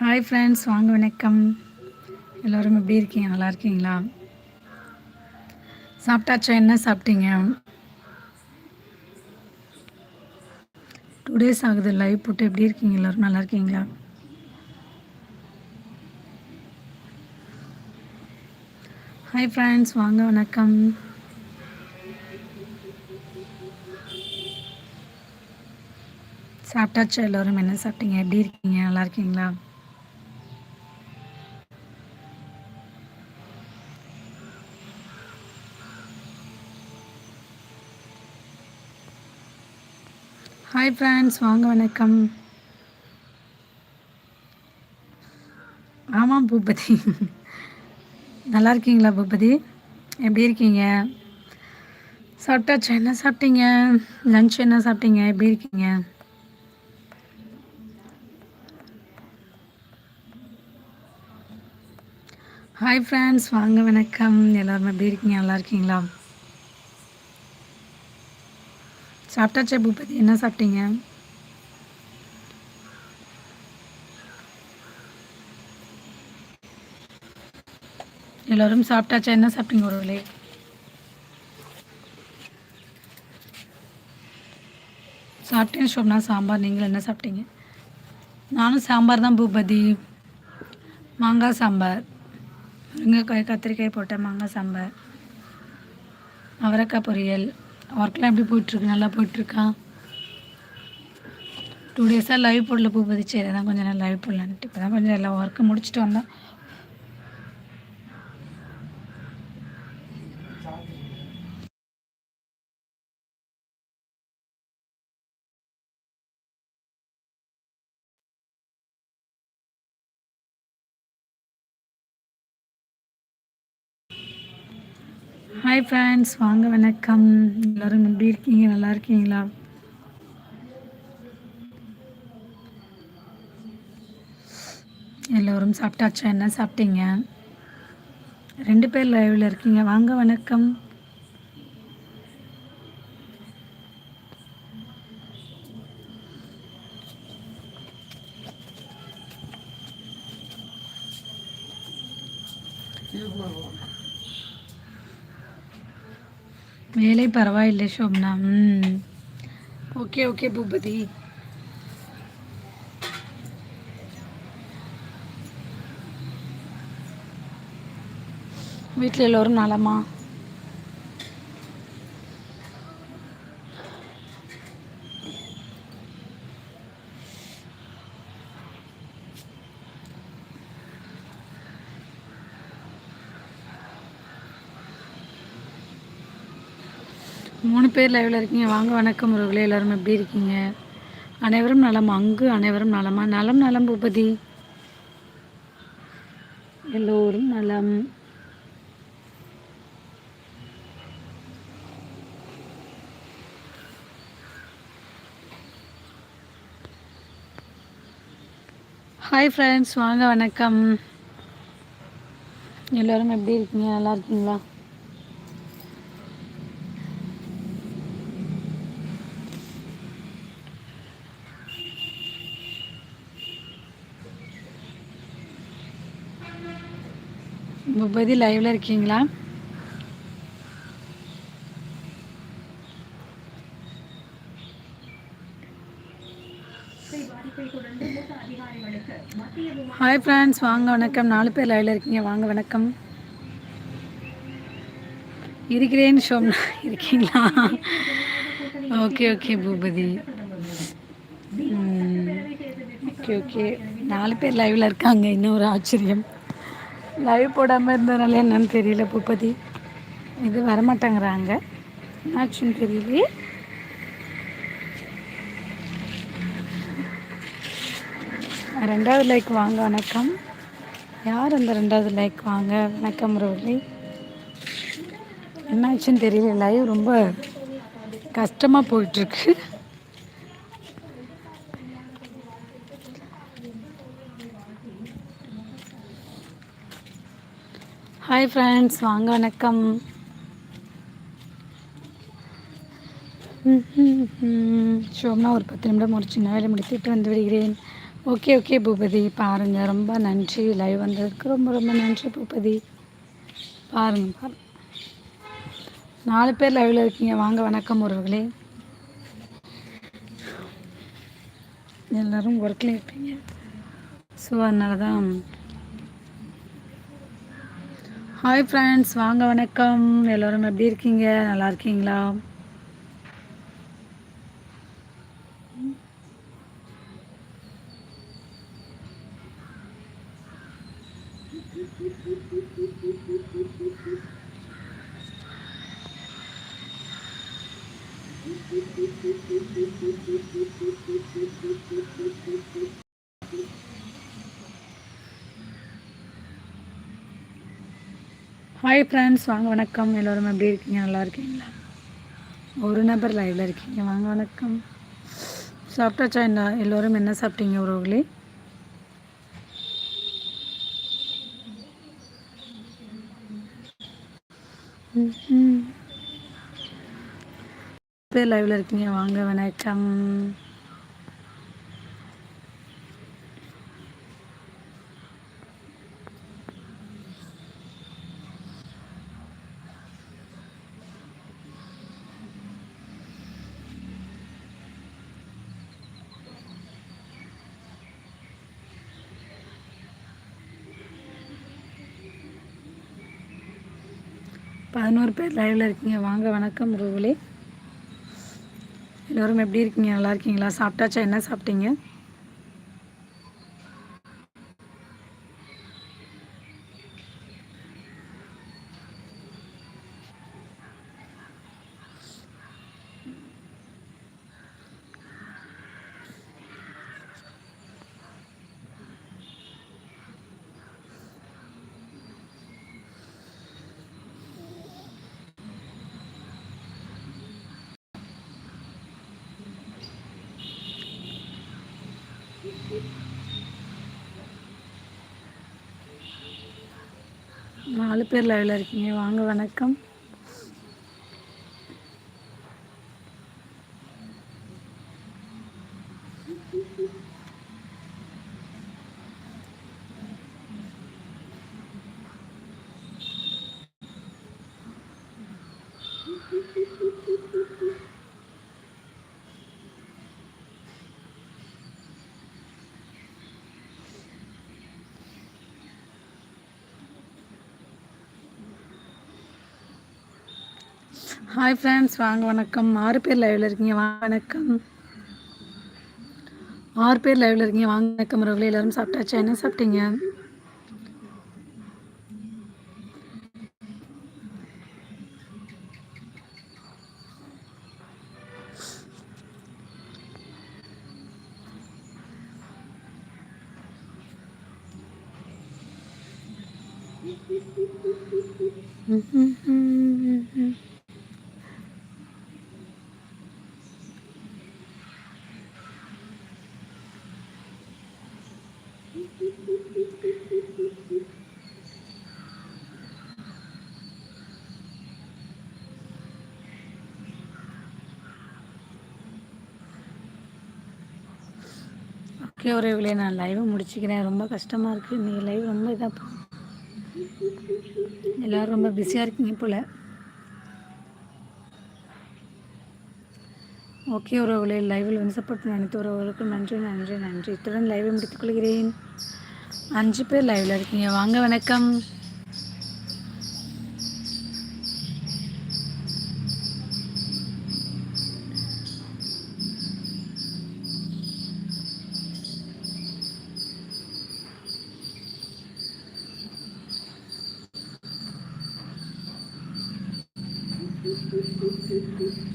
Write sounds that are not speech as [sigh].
Hi friends வாங்க வணக்கம். எல்லோரும் எப்படி இருக்கீங்க? நல்லா இருக்கீங்களா? சாப்பிட்டாச்சா? என்ன சாப்பிட்டீங்க? டூ டேஸ் ஆகுது லைவ் போட்டு எப்படி இருக்கீங்க? எல்லோரும் நல்லா இருக்கீங்களா? ஹாய் ஃப்ரெண்ட்ஸ் வாங்க வணக்கம். சாப்பிட்டாச்சா? எல்லோரும் என்ன சாப்பிட்டீங்க? எப்படி இருக்கீங்க? நல்லா இருக்கீங்களா? ஹாய் ஃப்ரெண்ட்ஸ் வாங்க வணக்கம். ஆமாம் பூபதி. நல்லா இருக்கீங்களா பூபதி? எப்படி இருக்கீங்க? சாப்பிட்டாச்சா? என்ன சாப்பிட்டீங்க? லஞ்ச் என்ன சாப்பிட்டீங்க? எப்படி இருக்கீங்க? ஹாய் ஃப்ரெண்ட்ஸ் வாங்க வணக்கம். எல்லோரும் எப்படி இருக்கீங்க? நல்லா இருக்கீங்களா? சாப்பிட்டாச்சா பூபதி என்ன சாப்பிட்டீங்க? எல்லோரும் சாப்பிட்டாச்சா என்ன சாப்பிட்டீங்க ஒருவளே? சாப்பிட்டேன் ஷோப்னா சாம்பார். நீங்கள் என்ன சாப்பிட்டீங்க? நானும் சாம்பார் தான் பூபதி. மாங்காய் சாம்பார். முருங்கைக்காய் கத்திரிக்காய் போட்ட மாங்காய் சாம்பார். அவரைக்காய் பொரியல். ஒர்க்லாம் எப்படி போயிட்டுருக்கு? நல்லா போயிட்டுருக்கா? டூ டேஸாக லைவ் போடல பூ பதிச்சு தான் கொஞ்சம் நேரம் லைவ் போடலான்ட்டு. இப்போ தான் கொஞ்சம் எல்லாம் ஒர்க்கு முடிச்சுட்டு வந்தோம். ஹாய் ஃப்ரெண்ட்ஸ் வாங்க வணக்கம். எல்லோரும் எப்படி இருக்கீங்க? நல்லா இருக்கீங்களா? எல்லோரும் சாப்பிட்டாச்சா? என்ன சாப்பிட்டீங்க? ரெண்டு பேர் லைவில் இருக்கீங்க. வாங்க வணக்கம். வேலை பரவாயில்லை ஷோம்னா ம். Okay okay Boopathi. வீட்டில் எல்லோரும் நலமா? மூணு பேர் லைவில் இருக்கீங்க. வாங்க வணக்கம் உறவுகளே எல்லோரும் எப்படி இருக்கீங்க? அனைவரும் நலம். அங்கு அனைவரும் நலமா? நலம் நலம் பூபதி. எல்லோரும் நலம். ஹாய் ஃப்ரெண்ட்ஸ் வாங்க வணக்கம். எல்லோரும் எப்படி இருக்கீங்க? நல்லா இருக்கீங்களா? பூபதி லைவில் இருக்கீங்களா? ஹாய் ஃப்ரெண்ட்ஸ் வாங்க வணக்கம். நாலு பேர் லைவில் இருக்கீங்க. வாங்க வணக்கம். இருக்கிறேன்னு ஷோம்னா இருக்கீங்களா? Okay okay Boopathi. Okay okay நாலு பேர் லைவில் இருக்காங்க. இன்னும் ஒரு ஆச்சரியம். லைவ் போடாமல் இருந்ததுனால என்னன்னு தெரியல பூப்பதி இது வரமாட்டேங்கிறாங்க. என்னாச்சுன்னு தெரியலையே. ரெண்டாவது லைக் வாங்க வணக்கம். யார் அந்த ரெண்டாவது லைக் வாங்க? வணக்கம் ரவுலி என்னாச்சுன்னு தெரியல. லைவ் ரொம்ப கஷ்டமாக போயிட்டுருக்கு. ஹாய் ஃப்ரெண்ட்ஸ் வாங்க வணக்கம். ஷோம்னா ஒரு பத்து நிமிடம் ஒரு சின்ன வேலை முடித்துட்டு வந்து விடுகிறேன். Okay okay Boopathi. பாருங்கள் ரொம்ப நன்றி. லைவ் வந்ததுக்கு ரொம்ப ரொம்ப நன்றி பூபதி. பாருங்கள் பாருங்கள் நாலு பேர் லைவில் இருக்கீங்க. வாங்க வணக்கம் உறவுகளே எல்லோரும் ஒர்க்கில் இருப்பீங்க. ஸோ அதனால தான் ஹாய் ஃப்ரெண்ட்ஸ் வாங்க வணக்கம். எல்லோரும் எப்படி இருக்கீங்க? நல்லா இருக்கீங்களா? ஹாய் ஃப்ரெண்ட்ஸ் வாங்க வணக்கம். எல்லோரும் எப்படி இருக்கீங்க? நல்லா இருக்கீங்களா? ஒரு நபர் லைவில் இருக்கீங்க. வாங்க வணக்கம். சாப்பிட்டாச்சா என்ன? எல்லோரும் என்ன சாப்பிட்டீங்க உறவுகளே? பேர் லைவில் இருக்கீங்க. வாங்க வணக்கம். பதினோரு பேர் லைவில் இருக்கீங்க. வாங்க வணக்கம் ரூபுலே எல்லோரும் எப்படி இருக்கீங்க? நல்லா இருக்கீங்களா? சாப்பிட்டாச்சா? என்ன சாப்பிட்டீங்க? நாலு பேர் லைவில் இருக்கீங்க. வாங்க வணக்கம். ஹாய் ஃப்ரெண்ட்ஸ் வாங்க வணக்கம். ஆறு பேர் லைவில் இருக்கீங்க வாங்க வணக்கம். ஆறு பேர் லைவில் இருக்கீங்க வாங்க வணக்கம். ரவுல எல்லோரும் சாப்பிட்டாச்சா? என்ன சாப்பிட்டீங்க? Mm-hmm. ஓகே உறவுகளே நான் லைவ் முடிச்சுக்கிறேன். ரொம்ப கஷ்டமாக இருக்குது இன்றைக்கி லைவ் ரொம்ப இதாக எல்லோரும் ரொம்ப பிஸியாக இருக்கீங்க போல். ஓகே உறவுகளே லைவில் வந்து சப்போர்ட் பண்ண அனைத்து உறவுகளுக்கும் நன்றி நன்றி நன்றி. இத்துடன் லைவை முடித்துக் கொள்கிறேன். அஞ்சு பேர் லைவில் இருக்கீங்க. வாங்க வணக்கம். Thank [laughs] you.